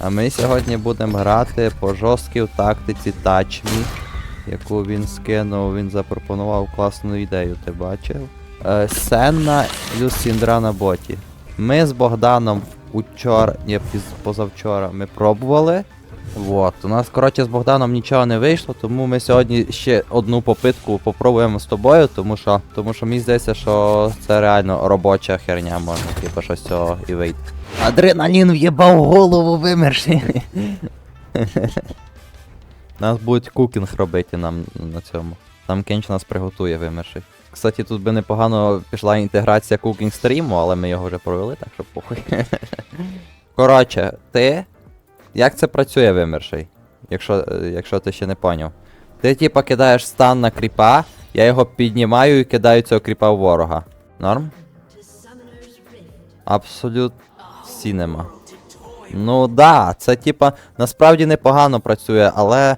А ми сьогодні будемо грати по жорсткій тактиці Me, яку він скинув, він запропонував класну ідею, ти бачив? Е, Сенна плюс Сіндра на боті. Ми з Богданом учора, ні, позавчора ми пробували. Вот. У нас, коротше, з Богданом нічого не вийшло, тому ми сьогодні ще одну попитку попробуємо з тобою, тому що, тому що мені здається, що це реально робоча херня можна, типу, що з цього і вийти. Адреналін в'єбав голову вимерши. Нас будуть кукінг робити нам на цьому. Там Кенч нас приготує вимерши. Кстати, тут би непогано пішла інтеграція кукінг стріму, але ми його вже провели, так що похуй. Коротше, ти. Як це працює вимерший? Якщо, е, якщо ти ще не поняв. Ти типа кидаєш стан на кріпа, я його піднімаю і кидаю цього кріпа в ворога. Норм? Абсолют сінема. Ну да, це типа насправді непогано працює, але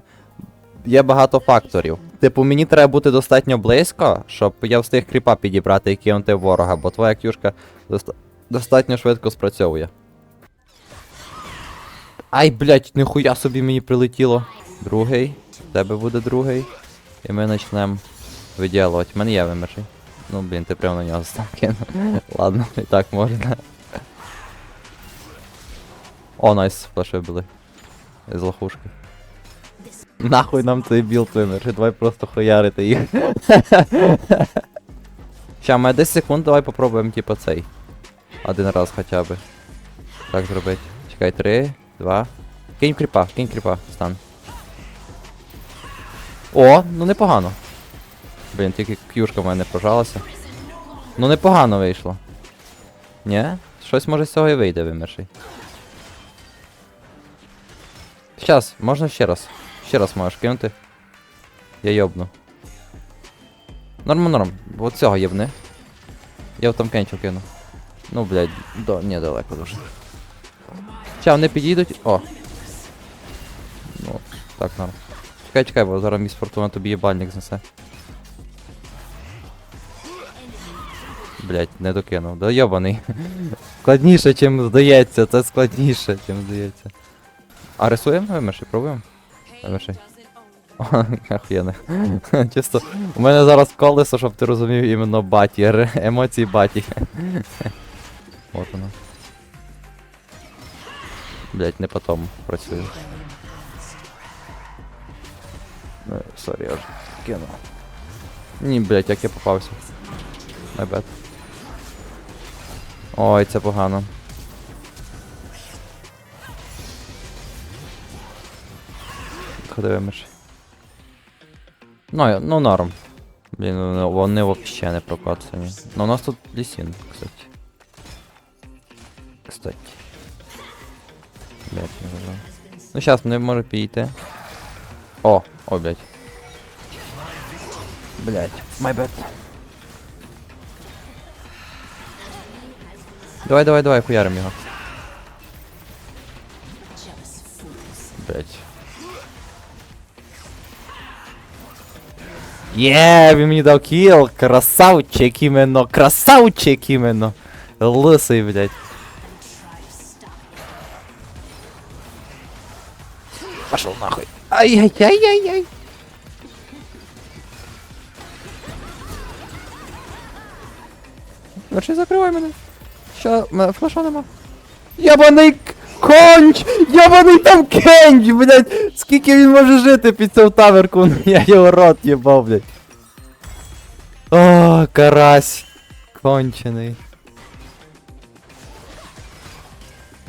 є багато факторів. Типу, мені треба бути достатньо близько, щоб я встиг кріпа підібрати і кинути ворога, бо твоя кюшка доста- достатньо швидко спрацьовує. Ай, блять, ніхуя собі мені прилетіло. Другий. В тебе буде другий. І ми почнемо виділувати. В мене є вимерший. Ну, блін, ти прямо на нього став кинув. Ладно, і так можна. О, найс, флеши були. З лохушки. Нахуй нам цей білд вимерший, давай просто хуярити їх. Ща, має 10 секунд, давай попробуємо, типу, цей. Один раз хоча би. Так зробити. Чекай, 3, 2. Кинь кріпа, кинь кріпа, стан. О, ну непогано. Блін, тільки к'юшка в мене прожалася. Ну непогано вийшло. Ні? Щось може з цього і вийде вимерший. Щас, можна ще раз. Ще раз можеш кинути. Я йобну. Норм, норм. От цього єбни. Я в там кенчу кину. Ну, блядь, до, ні, далеко дуже. Ща, вони підійдуть. О. Ну, так, норм. Чекай, чекай, бо зараз міс фортуна тобі єбальник знесе. Блять, не докинув. Да йобаний. складніше, чим здається, це складніше, чим здається. А рисуємо вимерши, пробуємо? Вимерши. Охуєнно. Чисто. У мене зараз колесо, щоб ти розумів іменно баті. Емоції баті. От воно. Блять, не по тому працює. Ну, Сорі, я вже кинув. Ні, блять, як я попався. My bad. Ой, це погано. Ходи. Ну, ну норм. Блін, ну, вони вообще не прокацані. Ну у нас тут лісін, кстати. Кстати. Блять, не вижу. Ну сейчас не може підійти. О, о, блять. Блять, my bad. Давай, давай, давай, хуярим його. Блять. Є, він мені дав кіл, красавчик іменно, красавчик іменно. Лисий, блять. Пошел нахуй. Ай-яй-яй-яй-яй. Верши, закривай мене. Що, мене флеша нема. Ябаний конч! Ябаний там кенч, блядь! Скільки він може жити під цю таверку? Я його рот їбав, блядь. О, карась. Кончений.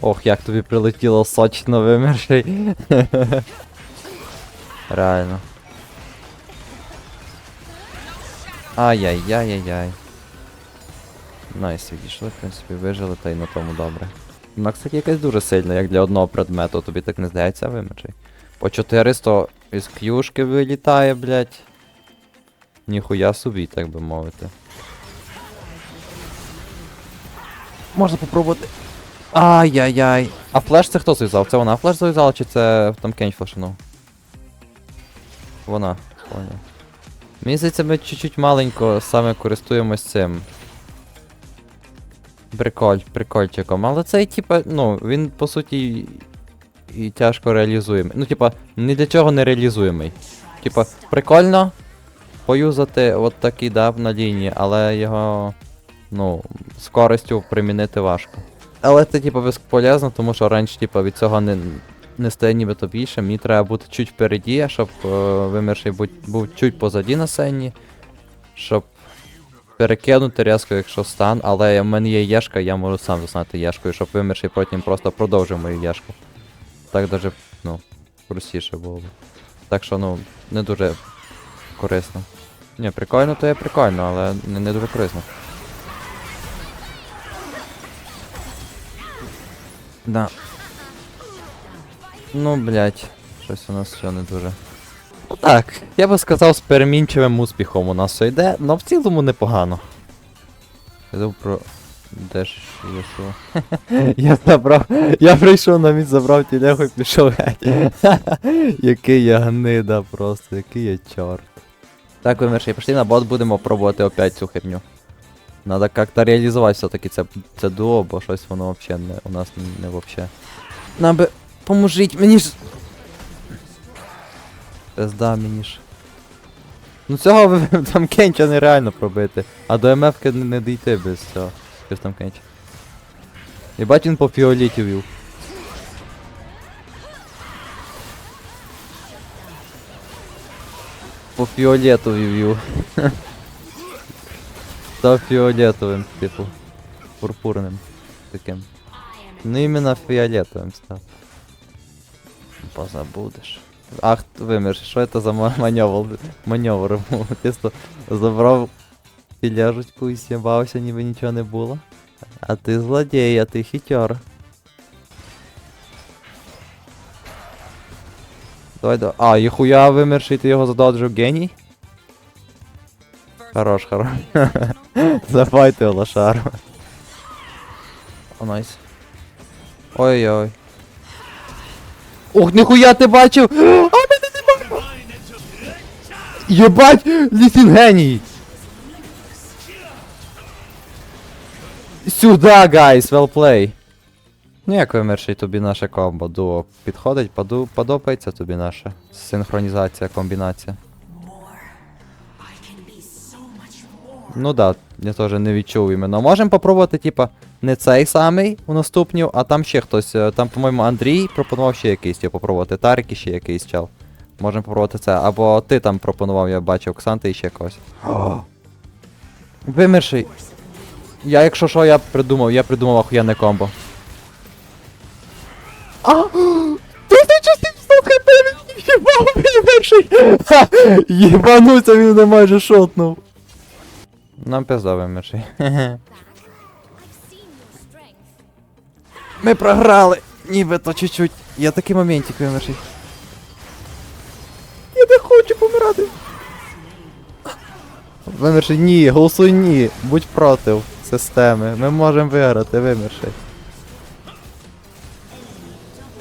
Ох, як тобі прилетіло сочно вимерший. Реально. Ай-яй-яй-яй-яй. Найс, відійшли, в принципі, вижили, та й на тому добре. Кстати, якась дуже сильна, як для одного предмету, тобі так не здається, вимечей. По 400 із к'юшки вилітає, блядь. Ніхуя собі, так би мовити. Можна попробувати. Ай-яй-яй. А флеш це хто зав'язав? Це вона флеш зав'язала, чи це там кень флешинув? Вона, поняв. Мені здається, ми чуть-чуть маленько саме користуємось цим. Приколь, прикольчиком. Але цей, типа, ну, він по суті і тяжко реалізуємий. Ну, типа, ні для чого не реалізуємий. Типа, прикольно поюзати от такий даб на лінії, але його, ну, з користю примінити важко. Але це, типа, безполезно, тому що раніше, типа, від цього не, не стає нібито більше. Мені треба бути чуть впереді, щоб е, вимірший будь, був чуть позаді на сцені, щоб перекинути різко, якщо стан, але в мене є єшка, я можу сам заснати єшкою, щоб вимірший потім просто продовжив мою єшку. Так даже, ну, простіше було б. Так що, ну, не дуже корисно. Ні, прикольно, то є прикольно, але не, не дуже корисно. Да. Ну, блять, щось у нас все не дуже. Ну так, я би сказав, з перемінчивим успіхом у нас все йде, але в цілому непогано. Я думав про. Де ж Єсу? я забрав. Я прийшов на місць, забрав тілегу і пішов геть. який я гнида просто, який я чорт. Так, ви мерші, пішли на бот, будемо пробувати опять цю херню. Надо как-то реалізувати все-таки це, це дуо, бо щось воно вообще не, у нас не, не вообще. Нам би поможіть, мені ж. Пизда мені ж. Ну цього там кенча нереально пробити. А до МФ не, не дійти без цього. Без там кенча. Єбать він по фіоліті вів. По фіолету вів. Став фіолетовим, типу. Пурпурним. Таким. Ну іменно фіолетовим став. Позабудеш. Ах, вимір, що це за ма- маневр? Маневр. Ти сто забрав філяжечку і сібався, ніби нічого не було. А ти злодій, а ти хитер. Давай, давай. А, їхуя вимерший, ти його задоджив геній? Хорош, хорош. Запайте лошару. О, найс. Ой-ой. Ух, ніхуя ти бачив! А мене не бачив! Єбать! Лісін геній! Сюда, гайс, well play. Ну як вимерший тобі наше комбо дуо? Підходить, поду, подобається тобі наша синхронізація, комбінація. Ну да, я теж не відчув іменно. Можемо попробувати, типа, не цей самий у наступню, а там ще хтось. е, Там, по-моєму, Андрій пропонував ще якийсь, типу, попробувати. Тарик і ще якийсь чел. Можемо попробувати це. Або ти там пропонував, я бачив, Ксанти і ще когось. Вимерший. Я, якщо що, я придумав, я придумав охуєнне комбо. А! Ти ти слухай, він вимерший! Ха! Єбануться, він не майже шотнув. Нам пизда вимерший. Ми програли! Нібито чуть-чуть. Я такий моментик вимерший. Я не хочу помирати. Вимерший, ні, голосуй ні. Будь проти системи. Ми можемо виграти, вимерший.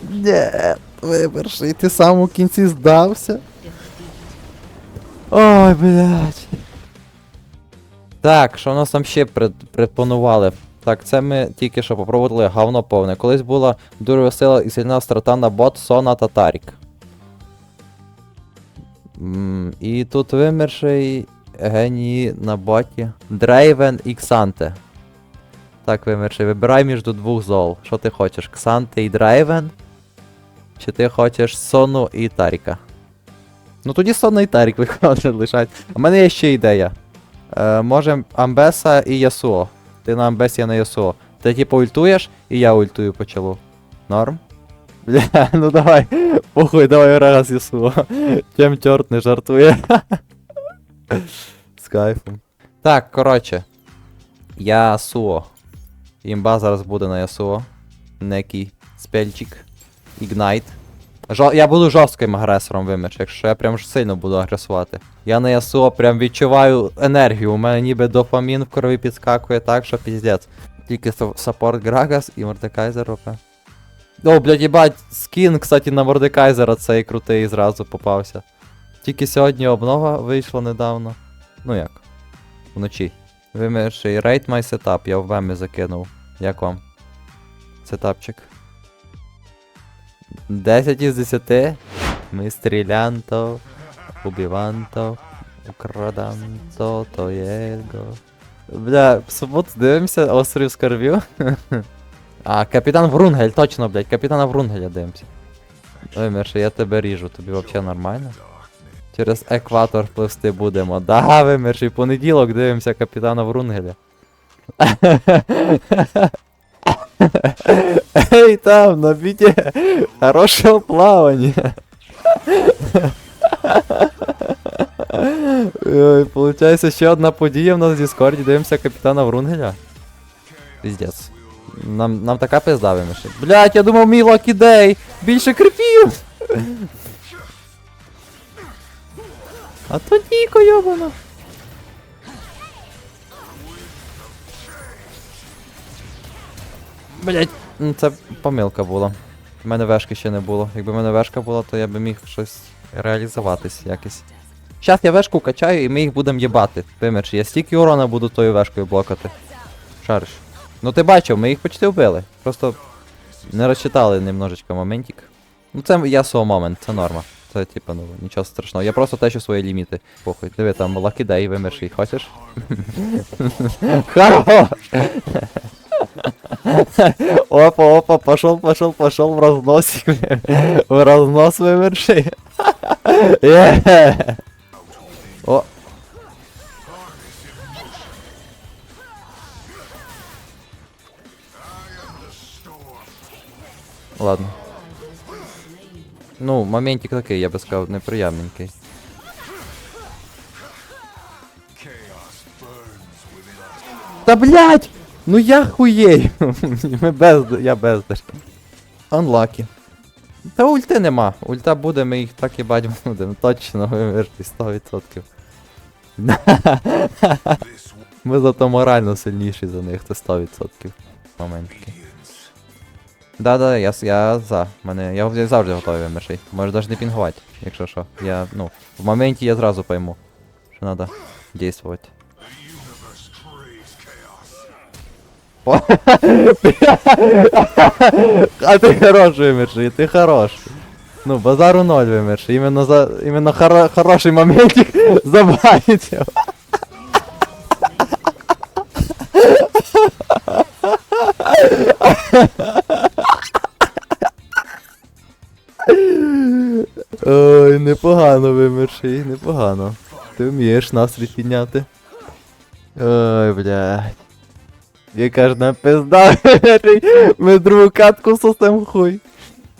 Ні, вимерший, ти сам у кінці здався. Ой, блядь. Так, що у нас там ще пред, пропонували? Так, це ми тільки що попробували говно повне. Колись була дуже весела і сильна страта на бот Сона та Тарік. І тут вимерший геній на боті. Дрейвен і Ксанте. Так, вимерший, вибирай між двох зол. Що ти хочеш? Ксанте і Дрейвен? Чи ти хочеш Сону і Таріка? Ну тоді Сона і Тарік виходить лишать. У мене є ще ідея. Е, можем Амбеса і Ясуо. Ти на Амбесі, я на Ясуо. Ти типу ультуєш, і я ультую по челу. Норм? Бля, ну давай. Похуй, давай раз Ясуо. Чим чорт не жартує. З кайфом. Так, коротше. Ясуо. Імба зараз буде на Ясуо. Некий спельчик. Ігнайт. Жо... Я буду жорстким агресором виміч, якщо я прям сильно буду агресувати. Я на Ясуо прям відчуваю енергію, у мене ніби дофамін в крові підскакує так, що піздець. Тільки са- саппорт Грагас і Мордекайзер ОП. О, блядь, їбать, скін, кстати, на Мордекайзера цей крутий зразу попався. Тільки сьогодні обнова вийшла недавно. Ну як? Вночі. Вимірший Rate My Setup, я в вемі закинув. Як вам? Сетапчик. 10 із 10. Ми стрілянто, убіванто, украданто, то єго. Бля, в суботу дивимося острів скарбів. а, капітан Врунгель, точно, блядь, капітана Врунгеля дивимося. Ой, Миша, я тебе ріжу, тобі взагалі нормально? Через екватор пливсти будемо. Да, вимерший понеділок дивимося капітана Врунгеля. Ей, там, на біді, хорошого плавання. Ой, получається, ще одна подія в нас в Діскорді, дивимося капітана Врунгеля. Піздец. Нам, нам така пизда виміши. Блять, я думав мій Day! Більше крипів! А то Ніко, йобана. Блять, ну це помилка була. У мене вешки ще не було. Якби в мене вешка була, то я би міг щось реалізуватись якось. Щас я вешку качаю і ми їх будемо їбати. Пимеш, я стільки урона буду тою вешкою блокати. Шариш. Ну ти бачив, ми їх почти вбили. Просто не розчитали немножечко моментик. Ну це я свого момент, це норма. Це типа, ну нічого страшного. Я просто течу свої ліміти. Похуй. Диви, там Lucky Day вимерший, хочеш? Хорош! Опа, опа, пошел, пошел, пошел в разносик. В разнос вымерший. Е. О. Ладно. Ну, моментик такий, я би сказав, неприємненький. Та блять! Ну я хуєю! Ми без... Я бездар. Unlucky. Та ульти нема. Ульта буде, ми їх так і бать будемо. Точно вимерти 100%. Ми зато морально сильніші за них, це 100%. Моментки. Да-да, я, я за. Мене, я завжди готовий вимерший. Можеш навіть не пінгувати, якщо що. Я, ну, в моменті я зразу пойму, що треба дійствувати. А ти хорош вимерший, ти хорош. Ну, базару ноль вимерший. Іменно за. Іменно хоро, хороший моментик забаниться. Ой, непогано вимерший, непогано. Ти вмієш настрій підняти. Ой, блядь. Яка ж нам пизда. Ми другу катку сосем хуй.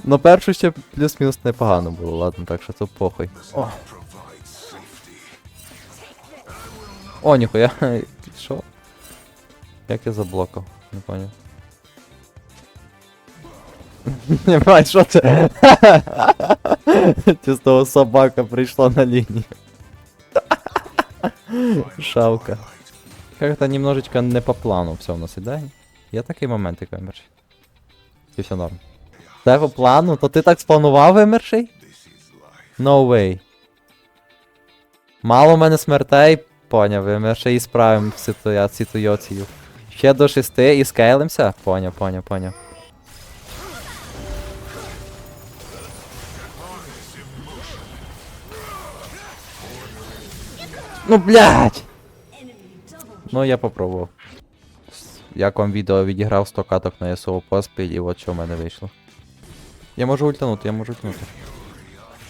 Ну першу ще плюс-мінус непогано було, ладно, так що це похуй. О. О, ніхуя. Що? Як я заблокав? Не поняв. Не бать, що це? Чисто собака прийшла на лінію. Шавка. Как-то немножечко не по плану все у нас іде. Є такий момент, як вимерший. І все норм. Це по плану? То ти так спланував вимерший? No way. Мало в мене смертей, поняв, вимерший і справим ситуя- ситуацію. Ще до шести і скейлимся? Поняв, поняв, поняв. Ну, блядь! Ну, я попробував. Як вам відео відіграв 100 каток на СО поспіль, і от що в мене вийшло. Я можу ультанути, я можу ультанути.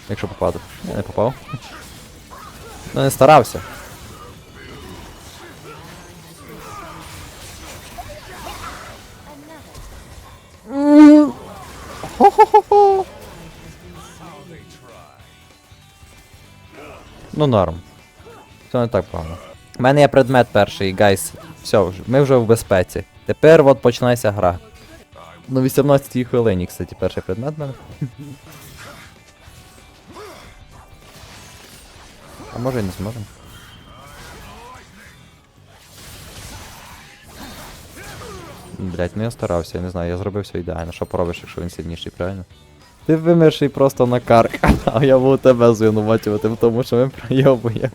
Якщо попаду. Я не попав. Ну не старався. Хо-хо-хо-хо. Ну норм. Все не так погано. У мене є предмет перший, гайс. Все, ми вже в безпеці. Тепер от починається гра. Ну, 18-й хвилині, кстати, перший предмет в мене. А може і не зможемо. Блять, ну я старався, я не знаю, я зробив все ідеально. Що поробиш, якщо він сильніший, правильно? Ти вимерший просто на карк, а я буду тебе звинувачувати в тому, що ми пройобуємо.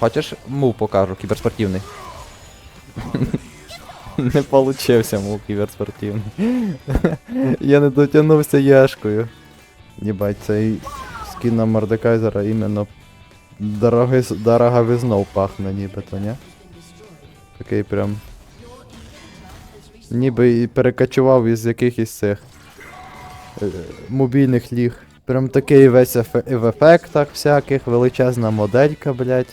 Хочеш мув покажу, кіберспортивний? Не получився мув кіберспортивний. Я не дотягнувся яшкою. Єбать, цей скін на Мордекайзера іменно дороги, дороговизнов пахне нібито, ні? Такий прям. Ніби і перекочував із якихось цих е, мобільних ліг. Прям такий весь в ефектах всяких, величезна моделька, блять.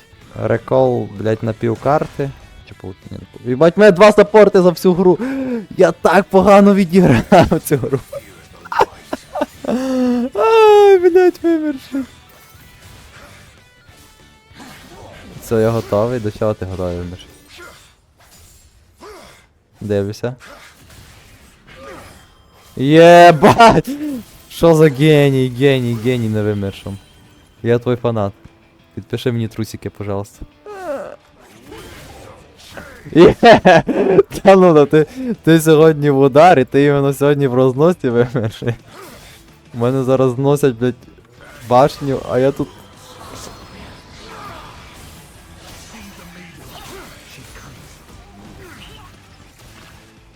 Рекол, блять, на півкарти. Чи пу- ні, не пу- Їбать, мене два саппорти за всю гру. Я так погано відіграв цю гру. Ай, блять, вимерши. Все, я готовий. До чого ти готовий вимерши? Дивлюся. Єбать! Що за геній, геній, геній на вимершом. Я твой фанат. Підпиши мені трусики, пожалуйста. Є! Та ну да, ти, ти сьогодні в ударі, ти іменно сьогодні в розносі вимерши. У мене зараз зносять, блядь, башню, а я тут.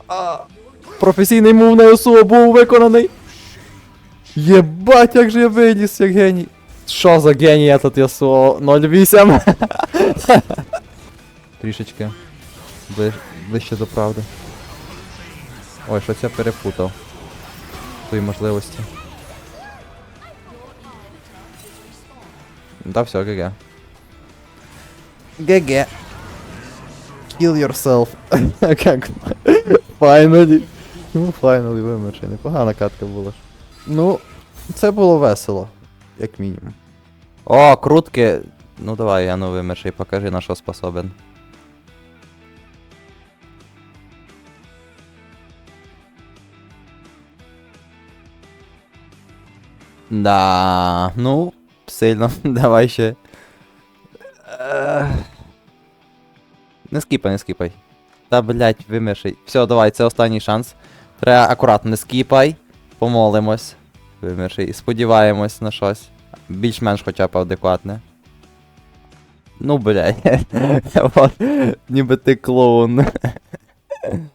А, професійний мув на СУ був виконаний. Єбать, як же я виліз, як геній. Що за геній этот ЯСУ 08? Трішечки. Ближ, ближче до правди. Ой, щось я перепутав. Твої можливості. Да, все, ГГ. ГГ. Kill yourself. Finally. Ну, finally вимерши. Непогана катка була. Ну, це було весело, як мінімум. О, крутки. Ну давай, я ну вимерши, покажи на що способен. Да, ну, сильно, давай ще. Не скіпай, не скіпай. Та блять, вимишай. Все, давай, це останній шанс. Треба акуратно, не скіпай. Помолимось. вимірши, І сподіваємось на щось. Більш-менш хоча б адекватне. Ну, блядь. Ніби ти клоун.